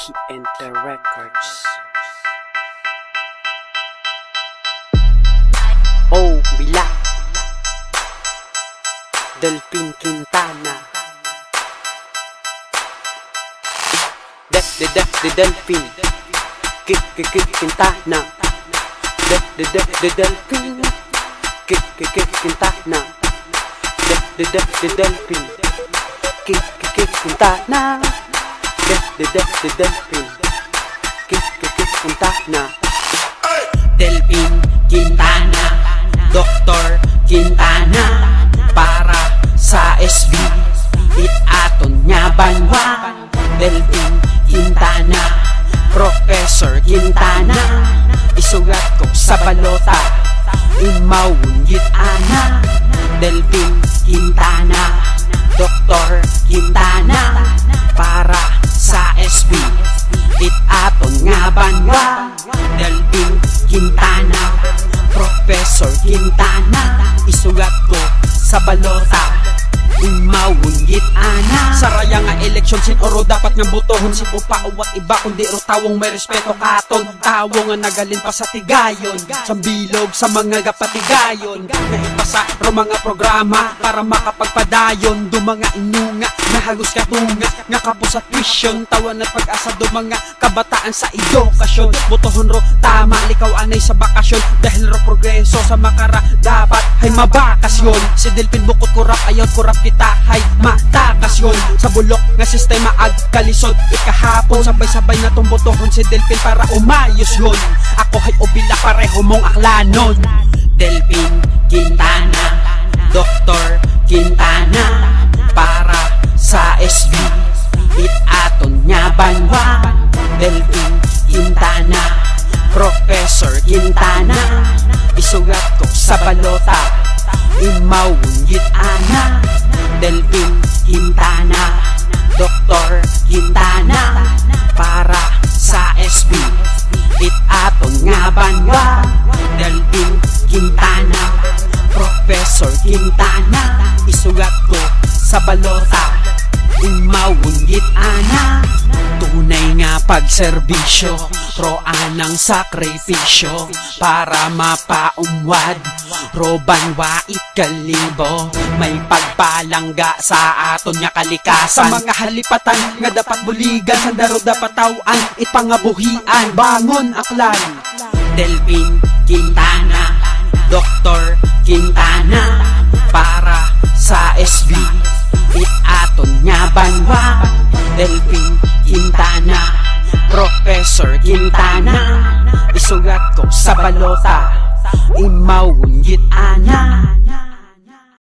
TNT Records. Oh, Bila Delphin Quintana. De, de, de, de Delphin Kik, kik, kik, Quintana. De, de, de, de Delphin Kik, kik, kik, Quintana. De, de, de, de Delphin Kik, kik, kik, Quintana De, de, de, de Delphin Kik, kik, kik, Quintana Delphin Quintana Dr. Quintana Para sa SB It aton nya banwa Delphin Quintana Professor Quintana Isugat ko sa balota Imawun yit ana Delphin Quintana Dr. Quintana eleksyon sin oro dapat nga botohon si Pupa uwat iba kundi ro tawong may respeto katon Tawo nga nagalin pa sa tigayon Sambilog sa mga gapatigayon. Nga ipasa ro mga programa para makapagpadayon Do mga inunga nahagos katunga Nga kapos sa tuition. Tawan at pag-asa do mga kabataan sa edukasyon. Botohon ro tama likaw anay sa bakasyon. Dahil ro progreso sa makara dapat ay mabakasyon. Si Delphin bukod kurap ayaw kurap kita hay matakasyon. Sa bulok nga sistema ag kalisod ikahapon Sabay-sabay na tong botohon si Delphin para umayos yun. Ako hay ubila pareho mong aklanon balota Imawungit ana Delphin Quintana Dr. Quintana Para sa SB It aton nga banwa Delphin Quintana Professor Quintana Isugat ko sa balota Imawungit ana Tunay nga pagserbisyo Roan ng sakripisyo Para mapaumwad Roban wa ikalibo May pagpalangga sa aton nga kalikasan. Sa mga halipatan nga dapat buligan Sa daro dapat tawan ipangabuhian Bangon aklan Delphin Quintana Dr. Quintana Para sa SB It aton nga banwa Delphin Quintana Professor Quintana Isugat ko sa balota emote nhiệt à nha.